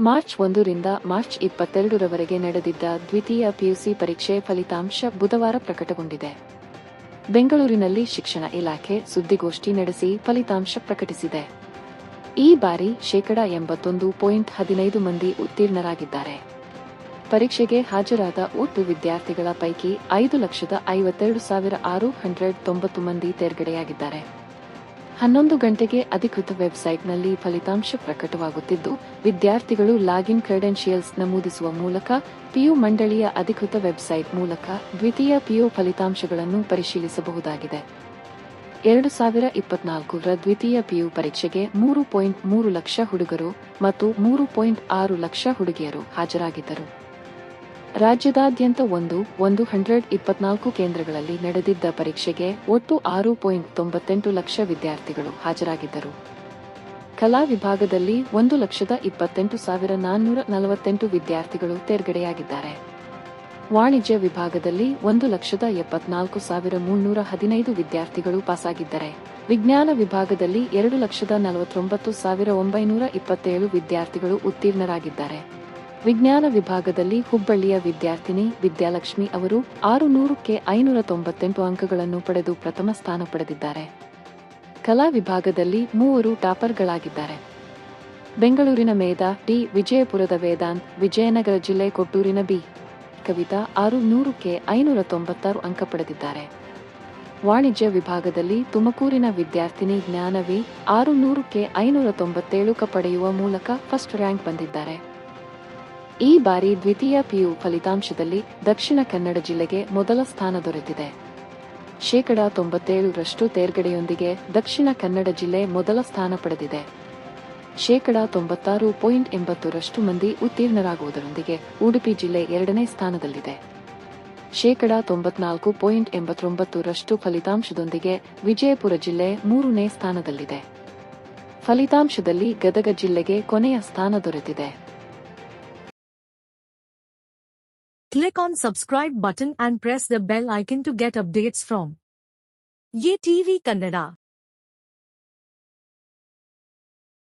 March ಒಂದರಿಂದ March ಇಪ್ಪತ್ತೆರಡರವರೆಗೆ ನಡೆದಿದ್ದ ದ್ವಿತೀಯ ಪಿಯುಸಿ ಪರೀಕ್ಷೆ ಫಲಿತಾಂಶ ಬುಧವಾರ ಪ್ರಕಟಗೊಂಡಿದೆ. ಬೆಂಗಳೂರಿನಲ್ಲಿ ಶಿಕ್ಷಣ ಇಲಾಖೆ ಸುದ್ದಿಗೋಷ್ಠಿ ನಡೆಸಿ ಫಲಿತಾಂಶ ಪ್ರಕಟಿಸಿದೆ. ಈ ಬಾರಿ ಶೇಕಡ ಎಂಬತ್ತೊಂದು ಪಾಯಿಂಟ್ ಹದಿನೈದು ಮಂದಿ ಉತ್ತೀರ್ಣರಾಗಿದ್ದಾರೆ. ಪರೀಕ್ಷೆಗೆ ಹಾಜರಾದ ಒಟ್ಟು ವಿದ್ಯಾರ್ಥಿಗಳ ಪೈಕಿ ಐದು ಲಕ್ಷದ ಐವತ್ತೆರಡು ಸಾವಿರ ಆರು ಹಂಡ್ರೆಡ್ ತೊಂಬತ್ತು ಮಂದಿ ತೇರ್ಗಡೆಯಾಗಿದ್ದಾರೆ. ಹನ್ನೊಂದು ಗಂಟೆಗೆ ಅಧಿಕೃತ ವೆಬ್ಸೈಟ್ನಲ್ಲಿ ಫಲಿತಾಂಶ ಪ್ರಕಟವಾಗುತ್ತಿದ್ದು, ವಿದ್ಯಾರ್ಥಿಗಳು ಲಾಗಿನ್ ಕ್ರೆಡೆನ್ಷಿಯಲ್ಸ್ ನಮೂದಿಸುವ ಮೂಲಕ ಪಿಯು ಮಂಡಳಿಯ ಅಧಿಕೃತ ವೆಬ್ಸೈಟ್ ಮೂಲಕ ದ್ವಿತೀಯ ಪಿಯು ಫಲಿತಾಂಶಗಳನ್ನು ಪರಿಶೀಲಿಸಬಹುದಾಗಿದೆ. ಎರಡು ಸಾವಿರ ಇಪ್ಪತ್ನಾಲ್ಕರ ದ್ವಿತೀಯ ಪಿಯು ಪರೀಕ್ಷೆಗೆ ಮೂರು ಪಾಯಿಂಟ್ ಮೂರು ಲಕ್ಷ ಹುಡುಗರು ಮತ್ತು ಮೂರು ಪಾಯಿಂಟ್ ಆರು ಲಕ್ಷ ಹುಡುಗಿಯರು ಹಾಜರಾಗಿದ್ದರು. ರಾಜ್ಯದಾದ್ಯಂತ ಒಂದು ಒಂದು ಹಂಡ್ರೆಡ್ ಇಪ್ಪತ್ನಾಲ್ಕು ಕೇಂದ್ರಗಳಲ್ಲಿ ನಡೆದಿದ್ದ ಪರೀಕ್ಷೆಗೆ ಒಟ್ಟು ಆರು ಪಾಯಿಂಟ್ ತೊಂಬತ್ತೆಂಟು ಲಕ್ಷ ವಿದ್ಯಾರ್ಥಿಗಳು ಹಾಜರಾಗಿದ್ದರು. ಕಲಾ ವಿಭಾಗದಲ್ಲಿ ಒಂದು ಲಕ್ಷದ ಇಪ್ಪತ್ತೆಂಟು ಸಾವಿರ ನಾನ್ನೂರ ನಲವತ್ತೆಂಟು ವಿದ್ಯಾರ್ಥಿಗಳು ತೇರ್ಗಡೆಯಾಗಿದ್ದಾರೆ. ವಾಣಿಜ್ಯ ವಿಭಾಗದಲ್ಲಿ ಒಂದು ಲಕ್ಷದ ಎಪ್ಪತ್ನಾಲ್ಕು ಸಾವಿರ ಮುನ್ನೂರ ಹದಿನೈದು ವಿದ್ಯಾರ್ಥಿಗಳು ಪಾಸಾಗಿದ್ದರೆ. ವಿಜ್ಞಾನ ವಿಭಾಗದಲ್ಲಿ ಎರಡು ಲಕ್ಷದ ನಲವತ್ತೊಂಬತ್ತು ಸಾವಿರ ಒಂಬೈನೂರ ಇಪ್ಪತ್ತೇಳು ವಿದ್ಯಾರ್ಥಿಗಳು ಉತ್ತೀರ್ಣರಾಗಿದ್ದಾರೆ. ವಿಜ್ಞಾನ ವಿಭಾಗದಲ್ಲಿ ಹುಬ್ಬಳ್ಳಿಯ ವಿದ್ಯಾರ್ಥಿನಿ ವಿದ್ಯಾಲಕ್ಷ್ಮಿ ಅವರು ಆರು ನೂರಕ್ಕೆ ಐನೂರ ತೊಂಬತ್ತೆಂಟು ಅಂಕಗಳನ್ನು ಪಡೆದು ಪ್ರಥಮ ಸ್ಥಾನ ಪಡೆದಿದ್ದಾರೆ. ಕಲಾ ವಿಭಾಗದಲ್ಲಿ ಮೂವರು ಟಾಪರ್ಗಳಾಗಿದ್ದಾರೆ. ಬೆಂಗಳೂರಿನ ಮೇಧಾ ಡಿ. ವಿಜಯಪುರದ ವೇದಾಂತ್, ವಿಜಯನಗರ ಜಿಲ್ಲೆ ಕೊಟ್ಟೂರಿನ ಬಿ. ಕವಿತಾ ಆರು ನೂರಕ್ಕೆ ಐನೂರ ತೊಂಬತ್ತಾರು ಅಂಕ ಪಡೆದಿದ್ದಾರೆ. ವಾಣಿಜ್ಯ ವಿಭಾಗದಲ್ಲಿ ತುಮಕೂರಿನ ವಿದ್ಯಾರ್ಥಿನಿ ಜ್ಞಾನವಿ ಆರು ನೂರಕ್ಕೆ ಐನೂರ ತೊಂಬತ್ತೇಳು ಕ ಪಡೆಯುವ ಮೂಲಕ ಫಸ್ಟ್ ರ್ಯಾಂಕ್ ಬಂದಿದ್ದಾರೆ. ಈ ಬಾರಿ ದ್ವಿತೀಯ ಪಿಯು ಫಲಿತಾಂಶದಲ್ಲಿ ದಕ್ಷಿಣ ಕನ್ನಡ ಜಿಲ್ಲೆಗೆ ಮೊದಲ ಸ್ಥಾನ ದೊರೆತಿದೆ. ಶೇಕಡ ತೊಂಬತ್ತೇಳರಷ್ಟು ತೇರ್ಗಡೆಯೊಂದಿಗೆ ದಕ್ಷಿಣ ಕನ್ನಡ ಜಿಲ್ಲೆ ಮೊದಲ ಸ್ಥಾನ ಪಡೆದಿದೆ. ಶೇಕಡ ತೊಂಬತ್ತಾರು ಪಾಯಿಂಟ್ ಎಂಬತ್ತರಷ್ಟು ಮಂದಿ ಉತ್ತೀರ್ಣರಾಗುವುದರೊಂದಿಗೆ ಉಡುಪಿ ಜಿಲ್ಲೆ ಎರಡನೇ ಸ್ಥಾನದಲ್ಲಿದೆ. ಶೇಕಡ ತೊಂಬತ್ನಾಲ್ಕು ಪಾಯಿಂಟ್ ಎಂಬತ್ತೊಂಬತ್ತರಷ್ಟು ಫಲಿತಾಂಶದೊಂದಿಗೆ ವಿಜಯಪುರ ಜಿಲ್ಲೆ ಮೂರನೇ ಸ್ಥಾನದಲ್ಲಿದೆ. ಫಲಿತಾಂಶದಲ್ಲಿ ಗದಗ ಜಿಲ್ಲೆಗೆ ಕೊನೆಯ ಸ್ಥಾನ ದೊರೆತಿದೆ. Click on subscribe button and press the bell icon to get updates from Ye TV Kannada.